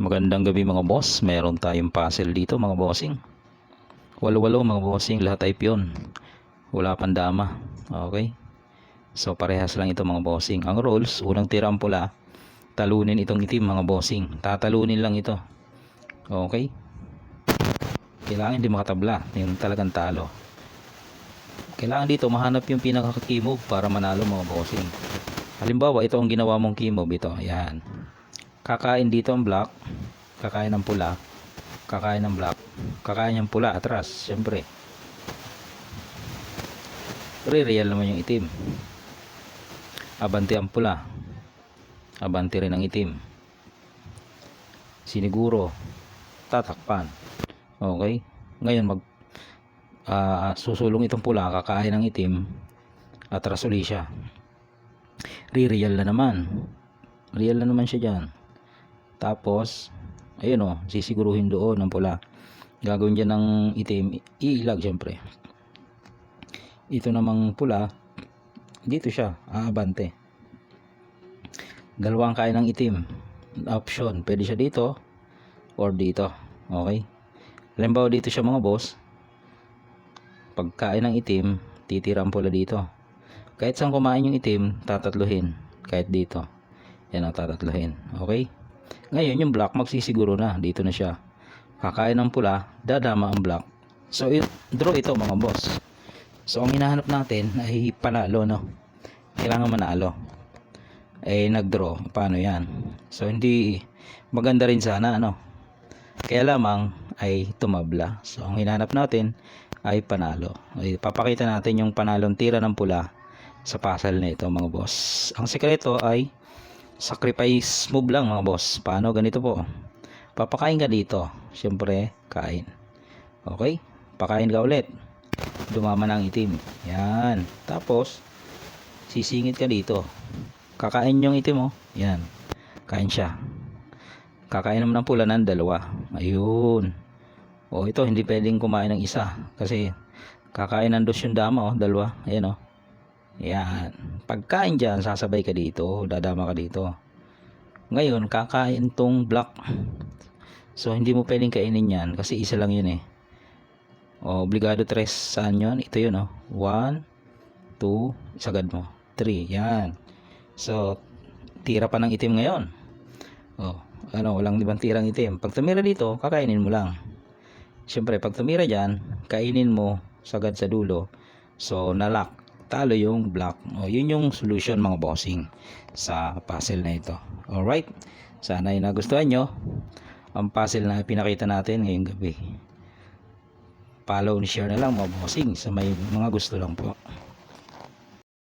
Magandang gabi mga boss. Meron tayong puzzle dito mga bossing. Walo-walo mga bossing. Lahat ay piyon. Wala pang dama. Okay. So parehas lang ito mga bossing. Ang rules, unang tira ang pula. Talunin itong itim mga bossing. Tatalunin lang ito. Okay. Kailangan hindi makatabla. Yung talagang talo. Kailangan dito mahanap yung pinakakimog para manalo mga bossing. Halimbawa, ito ang ginawa mong kimob. Ito, ayan. Kakain dito ang black. Kakain ng pula. Kakain ng black. Kakain yung pula atras, syempre. Re-real naman yung itim. Abante ang pula. Abante rin ang itim. Siniguro. Tatakpan. Okay? Ngayon, mag ah, susulong itong pula, kakain ng itim, atras uli siya. Re-real na naman. Real na naman siya dyan. Tapos, ayun o, sisiguruhin doon ng pula. Gagawin dyan ng itim, iilag syempre. Ito namang pula, dito siya, aabante. Dalawang kain ng itim. Option, pwede siya dito or dito. Okay? Halimbawa dito siya mga boss, pagkain ng itim, titira ang pula dito. Kahit saan kumain yung itim, tatatluhin. Kahit dito. Yan ang tatatluhin. Okay? Ngayon, yung black magsisiguro na. Dito na siya. Kakain ng pula, dadama ang black. So, i- draw ito mga boss. So, ang hinahanap natin ay panalo, no? Kailangan manalo. Eh, nag-draw. Paano yan? So, hindi maganda rin sana, ano? Kaya lamang ay tumabla. So, ang hinahanap natin ay panalo. Ay, papakita natin yung panalong tira ng pula sa puzzle na ito, mga boss. Ang sekreto ay sacrifice move lang mga boss. Paano? Ganito po. Papakain ka dito. Siyempre, kain. Okay? Pakain ka ulit. Dumama ng itim. Yan. Tapos, sisingit ka dito. Kakain yung itim mo. Yan. Kain siya. Kakain naman ng pula ng dalawa. Ayun. O ito, hindi pwedeng kumain ng isa. Kasi, kakain ng dos yung dama, oh, dalawa. Ayan, oh. Yan. Pagkain dyan, sasabay ka dito. Dadama ka dito. Ngayon, kakain tong black. So, hindi mo pwedeng kainin yan kasi isa lang yun eh. O, obligado tres. Saan yun? Ito yun, oh. One, two, isagad mo. Three. Yan. So, tira pa ng itim ngayon. O, ano, walang libang tirang itim. Pag tumira dito, kakainin mo lang. Siyempre, pag tumira dyan, kainin mo sagad sa dulo. So, nalak. Talo yung black. O, yun yung solution mga bossing sa puzzle na ito. Alright? Sana ay nagustuhan nyo ang puzzle na pinakita natin ngayong gabi. Follow and share na lang mga bossing sa may mga gusto lang po.